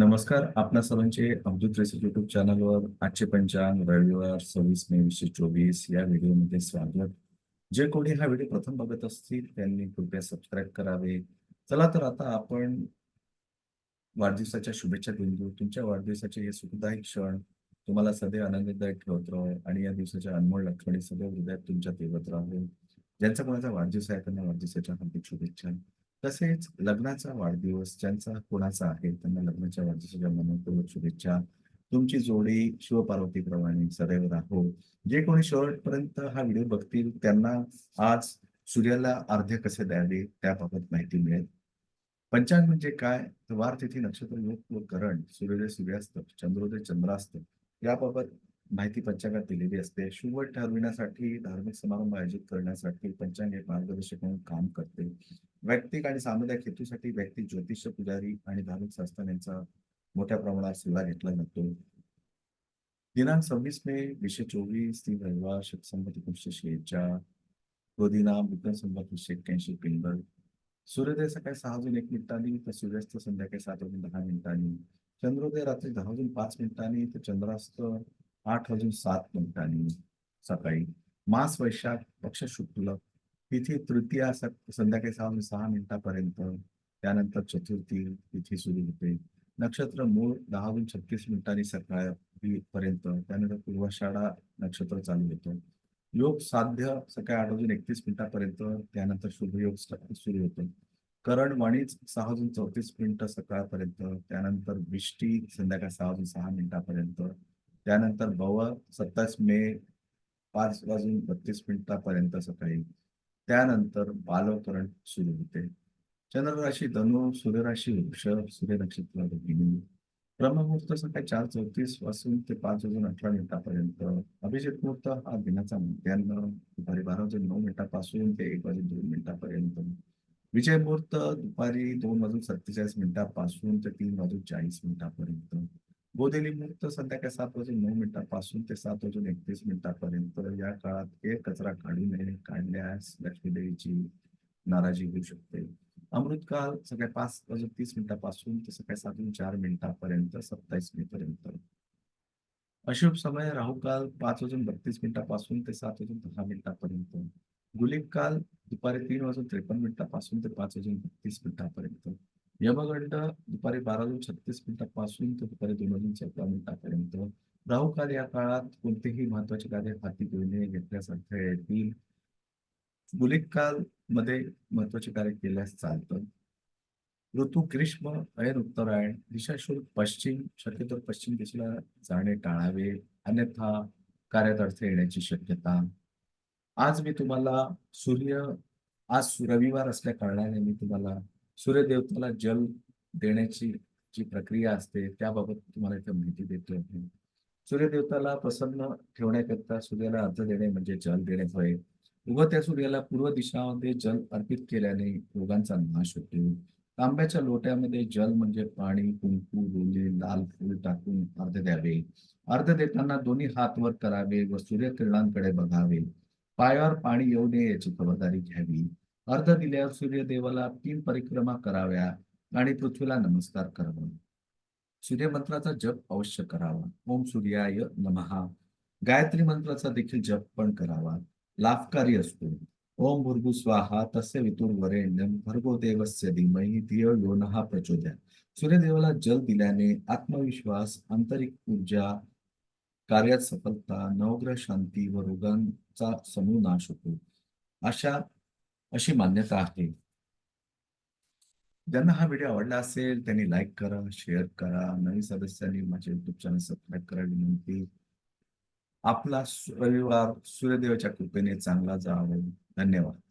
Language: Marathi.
नमस्कार. आपणा सर्वांचे अवधूत रेसिपी युट्यूब चॅनलवर आजचे पंचांग रविवार सव्वीस मे वीसशे चोवीस या व्हिडिओमध्ये स्वागत. जे कोणी हा व्हिडिओ प्रथम बघत असतील त्यांनी कृपया सबस्क्राईब करावे. चला तर आता आपण वाढदिवसाच्या शुभेच्छा बिंदू तुमच्या वाढदिवसाचे हे सुखदायक क्षण तुम्हाला सदैव आनंददायक ठेवत राहो आणि या दिवसाच्या अनमोल आठवणी सदैव हृदयात तुमच्या देवत राहो. ज्यांचा कोणाचा वाढदिवस आहे त्यांना वाढदिवसाच्या हार्दिक शुभेच्छा. तसेच लग्नाचा वाढदिवस ज्यांचा कोणाचा आहे त्यांना लग्नाच्या वाढदिवसाच्या मनपूर्वक शुभेच्छा. तुमची जोडी शिवपार्वतीप्रमाणे सदैव राहो. जे कोणी शेवटपर्यंत हा व्हिडिओ बघतील त्यांना आज सूर्याला अर्ध्य कसे द्यावे त्याबाबत माहिती मिळेल. पंचांग म्हणजे काय? तर वार तिथी नक्षत्र योग व करण सूर्योदय सूर्यास्त चंद्रोदय चंद्रास्त याबाबत माहिती पंचांगात दिलेली असते. शुभ ठरविण्यासाठी धार्मिक समारंभ आयोजित करण्यासाठी पंचांग एक मार्गदर्शक म्हणून काम करते. वैयक्तिक आणि सामुदायिक हेतूसाठी व्यक्ती ज्योतिष पुजारी आणि धार्मिक संस्थान यांचा मोठ्या प्रमाणात सेवा घेतला जातो. दिनांक सव्वीस मे वीसशे चोवीस तीन रविवार शतसंमत एकोणीसशे शेहेचाळ. गोदीनाम विक्रम संबत वीसशे एक्क्याऐंशी पिंगल सूर्योदय सकाळी सहा वाजून एक मिनिटांनी तर सूर्यास्त संध्याकाळी सात वाजून दहा मिनिटांनी. चंद्रोदय रात्री दहा वाजून पाच मिनिटांनी तर चंद्रास्त आठ वाजून सात मिनिटांनी सकाळी. मास वैशाख पक्ष शुक्ल तिथी तृतीया संध्याकाळी सहा वाजून सहा मिनिटापर्यंत. त्यानंतर चतुर्थी तिथी सुरू होते. नक्षत्र मूळ दहा छत्तीस मिनिटांनी सकाळी पर्यंत त्यानंतर पूर्वाषाढा नक्षत्र चालू होतं. योग साध्य सकाळी आठ वाजून एकतीस मिनिटापर्यंत. त्यानंतर शुभयोग सुरू होतो. करण वाणीच सहा वाजून चौतीस मिनिटं सकाळपर्यंत. त्यानंतर बिष्टी संध्याकाळी सहा वाजून सहा मिनिटापर्यंत. त्यानंतर भव सत्तावीस मे पाच वाजून बत्तीस मिनिटापर्यंत सकाळी. त्यानंतर बालवकरण सुरू होते. चंद्रराशी धनु सूर्यराशी वृक्ष सूर्य नक्षत्र ब्रह्ममुहूर्त सकाळी चार चौतीसपासून ते पाच वाजून अठरा मिनिटापर्यंत. अभिजित मुहूर्त हा दिनाचा मध्यान्ह. दुपारी बारा वाजून नऊ मिनिटापासून ते एक वाजून दोन मिनिटापर्यंत. विजय मुहूर्त दुपारी दोन वाजून सत्तेचाळीस मिनिटापासून ते तीन वाजून चाळीस मिनिटापर्यंत. गोदेली संध्याकाळी सात सात वाजून एकतीस मिनिटापर्यंत या काळात एक कचरा काढू नये, काढल्यास लक्ष्मीदेवीची नाराजी होऊ शकते. अमृतकाल सकाळी पाच वाजून तीस मिनिटापासून चार मिनिटापर्यंत, सत्तावीस मे पर्यंत अशुभ समय, राहुकाल पाच वाजून बत्तीस मिनिटापासून सात वाजून दहा मिनिटापर्यंत. काल दुपारी तीन वाजून त्रेपन्न मिनिटापासून पाच वाजून बत्तीस मिनिटापर्यंत. यमगंड दुपारी बारा दोन छत्तीस मिनिटापासून ते दुपारी दोन वाजून चौदा मिनिटापर्यंत राहुकाल या काळात कोणतेही महत्त्वाचे कार्य हाती घेणे घेतल्यासारखे येतील मुलिक काल मध्ये महत्त्वाचे कार्य केल्यास चालतं. ऋतू ग्रीष्म ऐन उत्तरायण दिशाशुल्क पश्चिम शक्यतो पश्चिम दिशेला जाणे टाळावे अन्यथा कार्यात अडथळे येण्याची शक्यता. आज मी तुम्हाला सूर्य आज रविवार असल्या कारणाने मी तुम्हाला सूर्यदेवताला जल देण्याची जी प्रक्रिया असते त्याबाबत तुम्हाला इथे माहिती देतो आहे सूर्यदेवताला प्रसन्न ठेवण्याकरता सूर्याला अर्ध देणे म्हणजे जल देणे होय उगत्या सूर्याला पूर्व दिशामध्ये जल अर्पित केल्याने रोगांचा नाश होतो. तांब्याच्या लोट्यामध्ये जल म्हणजे पाणी कुंकू रोले लाल फूल टाकून अर्ध द्यावे. अर्ध देताना दोन्ही हात वर करावे व सूर्यकिरणांकडे बघावे. पायावर पाणी येऊ नये याची खबरदारी घ्यावी. अर्ध दिल्यावर सूर्यदेवाला तीन परिक्रमा कराव्या आणि पृथ्वीला नमस्कार करावा. सूर्यमंत्राचा जप अवश्य करावा. ओम सूर्याय नमहा गायत्री मंत्राचा देखील जप पण करावा. लाभकारी असतो. ओम भुर्गु स्वाहा तस्य वितुर्वरेण्यम भर्गो देवस्य धीमहि धियो यो नः प्रचोदया. सूर्यदेवाला जल दिल्याने आत्मविश्वास आंतरिक ऊर्जा कार्यात सफलता नवग्रह शांती व रोगांचा समूह नाश होतो. अशा अशी मान्यता आहे. ज्यांना हा व्हिडिओ आवडला असेल त्यांनी लाईक करा शेअर करा. नवीन सदस्यांनी माझे युट्यूब चॅनल सबस्क्राईब करा विनंती. आपला रविवार सूर्यदेवाच्या कृपेने चांगला जावो. धन्यवाद.